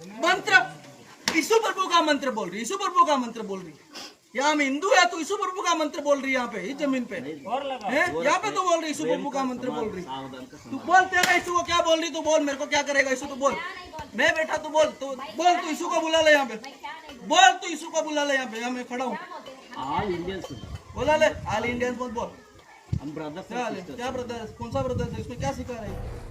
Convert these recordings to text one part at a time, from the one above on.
मंत्र। यीशु प्रभु का मंत्र बोल रही यीशु प्रभु का मंत्र बोल रही। यहाँ में हिंदू है तो यीशु प्रभु का मंत्र बोल रही यहाँ पे इस ज़मीन पे। यहाँ पे तो बोल रही यीशु प्रभु का मंत्र बोल रही। तू बोल तेरा यीशु को क्या बोल रही तू बोल मेरे को क्या करेगा यीशु तू बोल। मैं बैठा तू बोल तू बोल तू यीशु को बुला ले यहाँ पे। बोल तू यीशु को बुला ले यहाँ पे यहाँ मैं खड़ा हूँ। बुला ले ऑल इंडियन बोल बोल। हम ब्रदर्स क्या ब्रदर्स कौन सा ब्रदर्स इसमें क्या सिखा रहे हैं?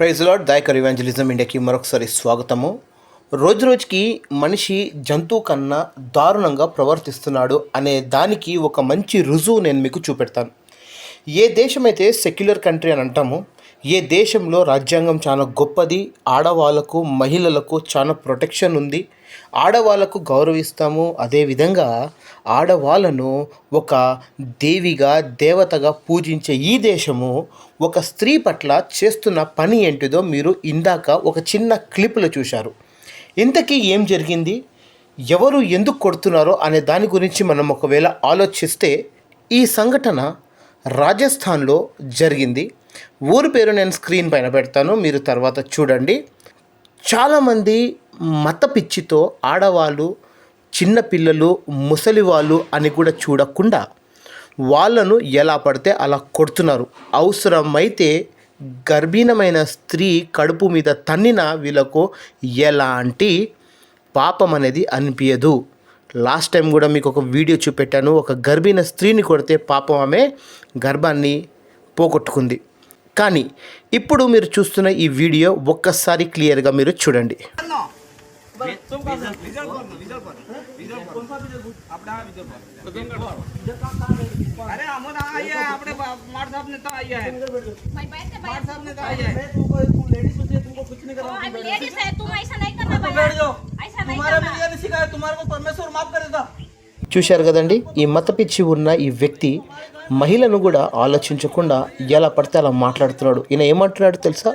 ప్రైజ్ లాడ్ దాయకర్ ఇవాంజలిజం ఇండియాకి మరొకసారి స్వాగతము. రోజు రోజుకి మనిషి జంతువు కన్నా దారుణంగా ప్రవర్తిస్తున్నాడు అనే దానికి ఒక మంచి రుజువు నేను మీకు చూపెడతాను. ఏ దేశమైతే సెక్యులర్ కంట్రీ అని అంటామో ఏ దేశంలో రాజ్యాంగం చాలా గొప్పది ఆడవాళ్ళకు మహిళలకు చాలా ప్రొటెక్షన్ ఉంది ఆడవాళ్ళకు గౌరవిస్తాము. అదేవిధంగా ఆడవాళ్ళను ఒక దేవిగా దేవతగా పూజించే ఈ దేశము ఒక స్త్రీ పట్ల చేస్తున్న పని ఏంటిదో మీరు ఇందాక ఒక చిన్న క్లిప్లో చూశారు. ఇంతకీ ఏం జరిగింది? ఎవరు ఎందుకు కొడుతున్నారో అనే దాని గురించి మనం ఒకవేళ ఆలోచిస్తే ఈ సంఘటన రాజస్థాన్లో జరిగింది. ఊరు పేరు నేను స్క్రీన్ పైన పెడతాను. మీరు తర్వాత చూడండి. చాలామంది మత పిచ్చితో ఆడవాళ్ళు చిన్నపిల్లలు ముసలి వాళ్ళు అని కూడా చూడకుండా వాళ్ళను ఎలా పడితే అలా కొడుతున్నారు. అవసరమైతే గర్భీణమైన స్త్రీ కడుపు మీద తన్నిన వీళ్ళకు ఎలాంటి పాపం అనేది అనిపించదు లాస్ట్ టైం కూడా మీకు ఒక వీడియో చూపెట్టాను. ఒక గర్భిణ స్త్రీని కొడితే పాపం ఆమె గర్భాన్ని పోగొట్టుకుంది. కానీ ఇప్పుడు మీరు చూస్తున్న ఈ వీడియో ఒక్కసారి క్లియర్గా మీరు చూడండి अरे हम आई है अपने मार साहब ने तो आई है भाई बैठ के मार बैठ साहब ने तो आई है तुम लेडीज होती है तुमको कुछ नहीं करना आई एम लेडीज है तुम ऐसा नहीं करना तो भैया बैठ जाओ ऐसा नहीं तुम्हारे करना में ये नहीं सिखाया तुम्हारे को परमेश्वर माफ करेगा చూశారు కదండి? ఈ మత పిచ్చి ఉన్న ఈ వ్యక్తి మహిళను కూడా ఆలోచించకుండా ఎలా పడితే అలా మాట్లాడుతున్నాడు. ఈయన ఏమంటున్నాడు తెలుసా?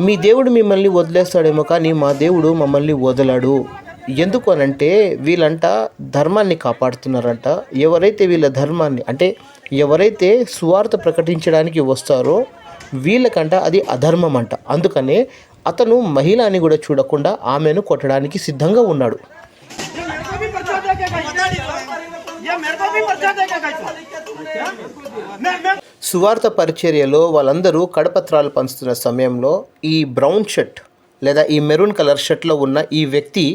మీ దేవుడు మిమ్మల్ని వదిలేస్తాడేమో కానీ మా దేవుడు మమ్మల్ని వదలాడు. ఎందుకు అనంటే వీళ్ళంట ధర్మాన్ని కాపాడుతున్నారంట. ఎవరైతే వీళ్ళ ధర్మాన్ని అంటే ఎవరైతే సువార్త ప్రకటించడానికి వస్తారో వీళ్ళకంట అది అధర్మం అంట. అందుకనే అతను మహిళ అని కూడా చూడకుండా ఆమెను కొట్టడానికి సిద్ధంగా ఉన్నాడు. సువార్త పరిచర్యలో వాళ్ళందరూ కడపత్రాలు పంచుతున్న సమయంలో ఈ బ్రౌన్ షర్ట్ లేదా ఈ మెరూన్ కలర్ షర్ట్లో ఉన్న ఈ వ్యక్తి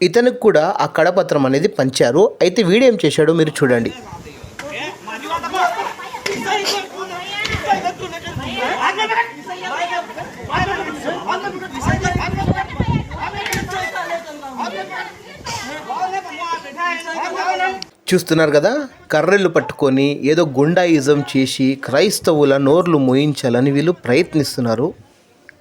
ఇతనికి కూడా ఆ కడపత్రం అనేది పంచారు అయితే వీడేం చేశాడో మీరు చూడండి చూస్తున్నారు కదా? కర్రెలు పట్టుకొని ఏదో గుండాయిజం చేసి క్రైస్తవుల నోర్లు మోయించాలని వీళ్ళు ప్రయత్నిస్తున్నారు.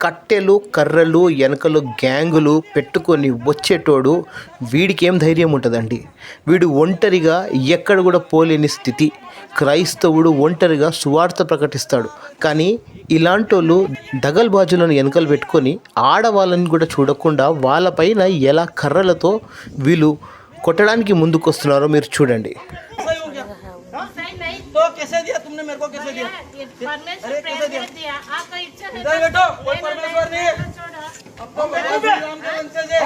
కట్టెలు కర్రలు వెనకలు గ్యాంగులు పెట్టుకొని వచ్చేటోడు వీడికేం ధైర్యం ఉంటుందండి? వీడు ఒంటరిగా ఎక్కడ కూడా పోలేని స్థితి. క్రైస్తవుడు ఒంటరిగా సువార్త ప్రకటిస్తాడు. కానీ ఇలాంటి వాళ్ళు దగల్బాజులను వెనకలు పెట్టుకొని ఆడవాళ్ళని కూడా చూడకుండా వాళ్ళపైన ఎలా కర్రలతో వీళ్ళు కొట్టడానికి ముందుకొస్తున్నారో మీరు చూడండి सही हो गया हाँ? सही नहीं तो कैसे दिया तुमने मेरे को कैसे दिया ये परमेश्वर अरे, कैसे प्रेम दिया? दिया आपका इच्छा है इधर बैठो कोई लेना परमेश्वर नहीं है छोड़ो आपको भगवान श्री राम के वंशज है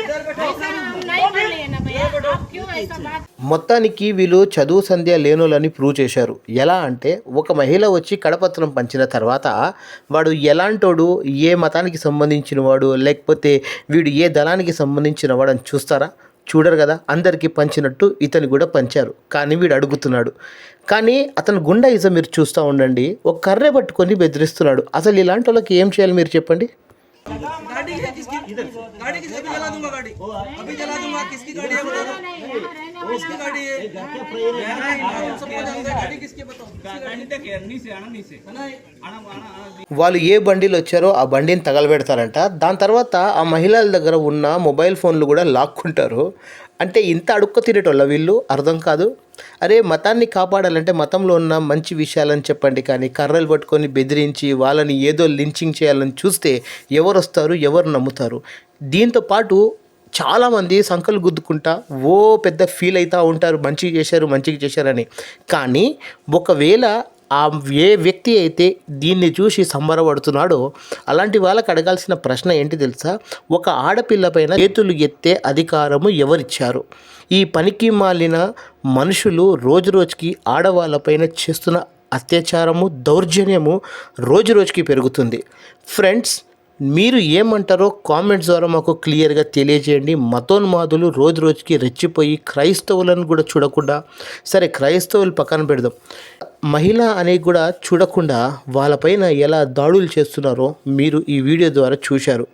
इधर बैठो ऐसा हम नहीं कर लिए ना भैया आप क्यों ऐसा बात మొత్తానికి వీళ్ళు చదువు సంధ్య లేనోళ్ళని ప్రూవ్ చేశారు ఎలా అంటే ఒక మహిళ వచ్చి కడపత్రం పంచిన తర్వాత వాడు ఎలాంటోడు ఏ మతానికి సంబంధించిన వాడు లేకపోతే వీడు ఏ దళానికి సంబంధించిన వాడు అని చూస్తారా చూడరు కదా అందరికీ పంచినట్టు ఇతని కూడా పంచారు. కానీ వీడు అడుగుతున్నాడు కానీ అతను గుండాయిజం మీరు చూస్తూ ఉండండి ఒక కర్రె పట్టుకొని బెదిరిస్తున్నాడు. అసలు ఇలాంటి వాళ్ళకి ఏం చేయాలి మీరు చెప్పండి? गाड़ी है किसकी गाड़ी किसकी अभी जला दूंगा गाड़ी अभी जला दूंगा किसकी गाड़ी है बता दो किसकी गाड़ी है मेरा ही नाम सबको जानते हैं गाड़ी किसकी बताओ किसकी गाड़ी है ना వాళ్ళు ఏ బండిలో వచ్చారో ఆ బండిని తగలబెడతారంట దాని తర్వాత ఆ మహిళల దగ్గర ఉన్న మొబైల్ ఫోన్లు కూడా లాక్కుంటారు అంటే ఇంత అడుక్క తినేటోళ్ళ వీళ్ళు? అర్థం కాదు. అరే మతాన్ని కాపాడాలంటే మతంలో ఉన్న మంచి విషయాలని చెప్పండి కానీ కర్రలు పట్టుకొని బెదిరించి వాళ్ళని ఏదో లించింగ్ చేయాలని చూస్తే ఎవరు వస్తారు ఎవరు నమ్ముతారు? దీంతో పాటు చాలామంది సంకలు గుద్దుకుంటా ఓ పెద్ద ఫీల్ అవుతూ ఉంటారు మంచిగా చేశారు మంచిగా చేశారని. కానీ ఒకవేళ ఆ ఏ వ్యక్తి అయితే దీన్ని చూసి సంబరపడుతున్నాడో అలాంటి వాళ్ళకి అడగాల్సిన ప్రశ్న ఏంటి తెలుసా? ఒక ఆడపిల్ల పైన చేతులు ఎత్తే అధికారము ఎవరిచ్చారు? ఈ పనికి మాలిన మనుషులు రోజు రోజుకి ఆడవాళ్ళపైన చేస్తున్న అత్యాచారము దౌర్జన్యము రోజు రోజుకి పెరుగుతుంది. ఫ్రెండ్స్ మీరు ఏమంటారో కామెంట్స్ ద్వారా మాకు క్లియర్గా తెలియజేయండి. మతోన్మాదులు రోజు రోజుకి రెచ్చిపోయి క్రైస్తవులను కూడా చూడకుండా సరే క్రైస్తవులు పక్కన పెడదాం. మహిళ అని కూడా చూడకుండా వాళ్ళపైన ఎలా దాడులు చేస్తున్నారో మీరు ఈ వీడియో ద్వారా చూశారు.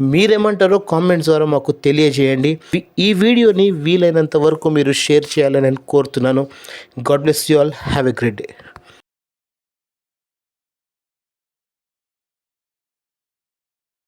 మీరేమంటారో కామెంట్స్ ద్వారా మాకు తెలియజేయండి. ఈ వీడియోని వీలైనంత వరకు మీరు షేర్ చేయాలని నేను కోరుతున్నాను. God bless you all. Have a great day.